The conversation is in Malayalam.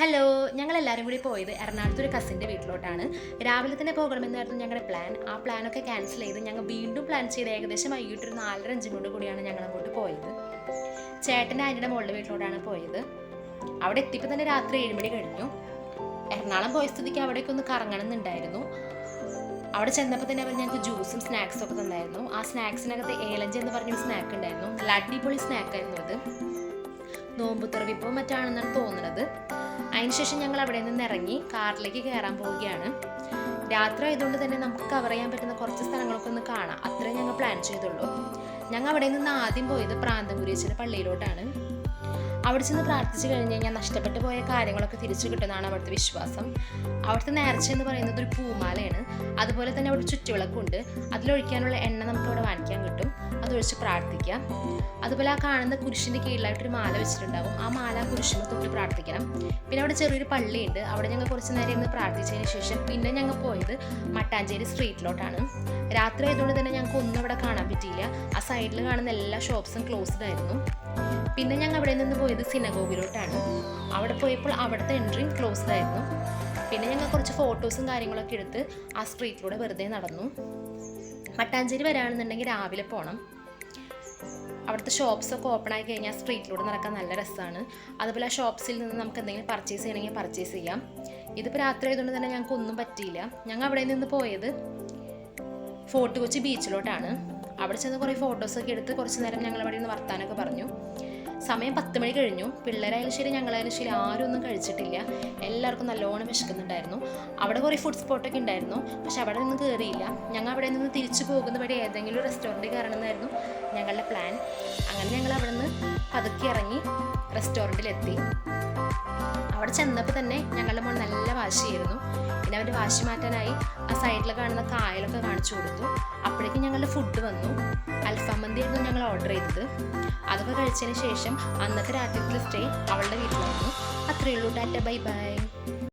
ഹലോ ഞങ്ങൾ എല്ലാവരും കൂടി പോയത് എറണാകുളത്ത് ഒരു കസിന്റെ വീട്ടിലോട്ടാണ്. രാവിലെ തന്നെ പോകണമെന്നായിരുന്നു ഞങ്ങളുടെ പ്ലാൻ ആ പ്ലാനൊക്കെ ക്യാൻസൽ ചെയ്ത് ഞങ്ങൾ വീണ്ടും പ്ലാൻ ചെയ്ത് ഏകദേശം വൈകിട്ട് ഒരു നാലര അഞ്ച് മിനിറ്റ് കൂടിയാണ് ഞങ്ങൾ അങ്ങോട്ട് പോയത്. ചേട്ടന്റെ ആന്റിയുടെ മുകളിലെ വീട്ടിലോട്ടാണ് പോയത്. അവിടെ എത്തിയപ്പോൾ തന്നെ രാത്രി ഏഴ് മണി കഴിഞ്ഞു. എറണാകുളം പോയ സ്ഥിതിക്ക് അവിടേക്ക് ഒന്ന് കറങ്ങണം എന്നുണ്ടായിരുന്നു അവിടെ ചെന്നപ്പോൾ തന്നെ അവർ ഞങ്ങൾക്ക് ജ്യൂസും സ്നാക്സും ഒക്കെ തന്നായിരുന്നു. ആ സ്നാക്സിനകത്ത് ഏലഞ്ച് എന്ന് പറഞ്ഞൊരു സ്നാക്ക് ഉണ്ടായിരുന്നു. നല്ല സ്നാക്കായിരുന്നു അത്. നോമ്പ് മറ്റാണെന്നാണ് തോന്നുന്നത് അതിനുശേഷം ഞങ്ങൾ അവിടെ നിന്ന് ഇറങ്ങി കാറിലേക്ക് കയറാൻ പോവുകയാണ്. രാത്രി ആയതുകൊണ്ട് തന്നെ നമുക്ക് കവർ ചെയ്യാൻ പറ്റുന്ന കുറച്ച് സ്ഥലങ്ങളൊക്കെ ഒന്ന് കാണാം. അത്രേ ഞങ്ങൾ പ്ലാൻ ചെയ്തുള്ളൂ. ഞങ്ങൾ അവിടെ നിന്ന് ആദ്യം പോയത് പ്രാന്തംകുരിയച്ചന്റെ പള്ളിയിലോട്ടാണ്. അവിടെ ചെന്ന് പ്രാർത്ഥിച്ചു കഴിഞ്ഞ് കഴിഞ്ഞാൽ നഷ്ടപ്പെട്ടു പോയ കാര്യങ്ങളൊക്കെ തിരിച്ചു കിട്ടുന്നതാണ് അവിടുത്തെ വിശ്വാസം. അവിടുത്തെ നേർച്ച എന്ന് പറയുന്നത് ഒരു പൂമാലയാണ്. അതുപോലെ തന്നെ അവിടെ ചുറ്റുവിളക്കുണ്ട്. അതിലൊഴിക്കാനുള്ള എണ്ണ നമുക്ക് അവിടെ വാങ്ങിക്കാൻ കിട്ടും. അതൊഴിച്ച് പ്രാർത്ഥിക്കാം. അതുപോലെ ആ കാണുന്ന കുരിശിന്റെ കീഴിലായിട്ടൊരു മാല വെച്ചിട്ടുണ്ടാവും. ആ മാല ആ കുരിശിന് തൊട്ട് പ്രാർത്ഥിക്കണം. പിന്നെ അവിടെ ചെറിയൊരു പള്ളിയുണ്ട്. അവിടെ ഞങ്ങൾ കുറച്ച് നേരം ഇന്ന് പ്രാർത്ഥിച്ചതിന് ശേഷം പിന്നെ ഞങ്ങൾ പോയത് മട്ടാഞ്ചേരി സ്ട്രീറ്റിലോട്ടാണ്. രാത്രി ആയതുകൊണ്ട് തന്നെ ഞങ്ങൾക്ക് ഒന്നും അവിടെ കാണാൻ പറ്റിയില്ല. ആ സൈഡിൽ കാണുന്ന എല്ലാ ഷോപ്സും ക്ലോസ്ഡ് ആയിരുന്നു. പിന്നെ ഞങ്ങൾ അവിടെ നിന്ന് പോയത് സിനഗോഗിലോട്ടാണ്. അവിടെ പോയപ്പോൾ അവിടുത്തെ എൻട്രിയും ക്ലോസ്ഡ് ആയിരുന്നു. പിന്നെ ഞങ്ങൾ കുറച്ച് ഫോട്ടോസും കാര്യങ്ങളൊക്കെ എടുത്ത് ആ സ്ട്രീറ്റിലൂടെ വെറുതെ നടന്നു. മട്ടാഞ്ചേരി വരാണെന്നുണ്ടെങ്കിൽ രാവിലെ പോകണം അവിടുത്തെ ഷോപ്സ് ഒക്കെ ഓപ്പൺ ആയി കഴിഞ്ഞാൽ സ്ട്രീറ്റിലൂടെ നടക്കാൻ നല്ല രസമാണ് അതുപോലെ ആ ഷോപ്സിൽ നിന്ന് നമുക്ക് എന്തെങ്കിലും പർച്ചേസ് ചെയ്യണമെങ്കിൽ പർച്ചേസ് ചെയ്യാം. ഇതിപ്പോൾ രാത്രി ആയതുകൊണ്ട് തന്നെ ഞങ്ങൾക്ക് ഒന്നും പറ്റിയില്ല. ഞങ്ങൾ അവിടെ നിന്ന് പോയത് ഫോർട്ട് കൊച്ചി ബീച്ചിലോട്ടാണ് അവിടെ ചെന്ന് കുറേ ഫോട്ടോസൊക്കെ എടുത്ത് കുറച്ച് നേരം ഞങ്ങൾ അവിടെ നിന്ന് വർത്താനൊക്കെ പറഞ്ഞു. സമയം പത്ത് മണി കഴിഞ്ഞു. പിള്ളേരായാലും ശരി ഞങ്ങളായാലും ശരി ആരും ഒന്നും കഴിച്ചിട്ടില്ല. എല്ലാവർക്കും നല്ലോണം വിശക്കുന്നുണ്ടായിരുന്നു. അവിടെ കുറേ ഫുഡ് സ്പോട്ടൊക്കെ ഉണ്ടായിരുന്നു. പക്ഷെ അവിടെ നിന്ന് കയറിയില്ല ഞങ്ങൾ അവിടെ നിന്ന് തിരിച്ചു പോകുന്ന വഴി ഏതെങ്കിലും റെസ്റ്റോറന്റ് കയറണമെന്നായിരുന്നു ഞങ്ങളുടെ പ്ലാൻ അങ്ങനെ ഞങ്ങൾ അവിടെ നിന്ന് പതുക്കി ഇറങ്ങി റെസ്റ്റോറന്റിലെത്തി അവിടെ ചെന്നപ്പോൾ തന്നെ ഞങ്ങളുടെ മോൾ നല്ല വാശിയായിരുന്നു. പിന്നെ അവന്റെ വാശി മാറ്റാനായി ആ സൈഡിൽ കാണുന്ന കായലൊക്കെ കാണിച്ചു കൊടുത്തു. അപ്പോഴേക്കും ഞങ്ങളുടെ ഫുഡ് വന്നു. അൽഫാം മന്തി ആയിരുന്നു ഞങ്ങൾ ഓർഡർ ചെയ്തത്. അതൊക്കെ കഴിച്ചതിന് ശേഷം അന്നത്തെ രാത്രിയിലെ സ്റ്റേ അവളുടെ വീട്ടിലായിരുന്നു. അത്രയേ ഉള്ളൂ. Tata bye bye.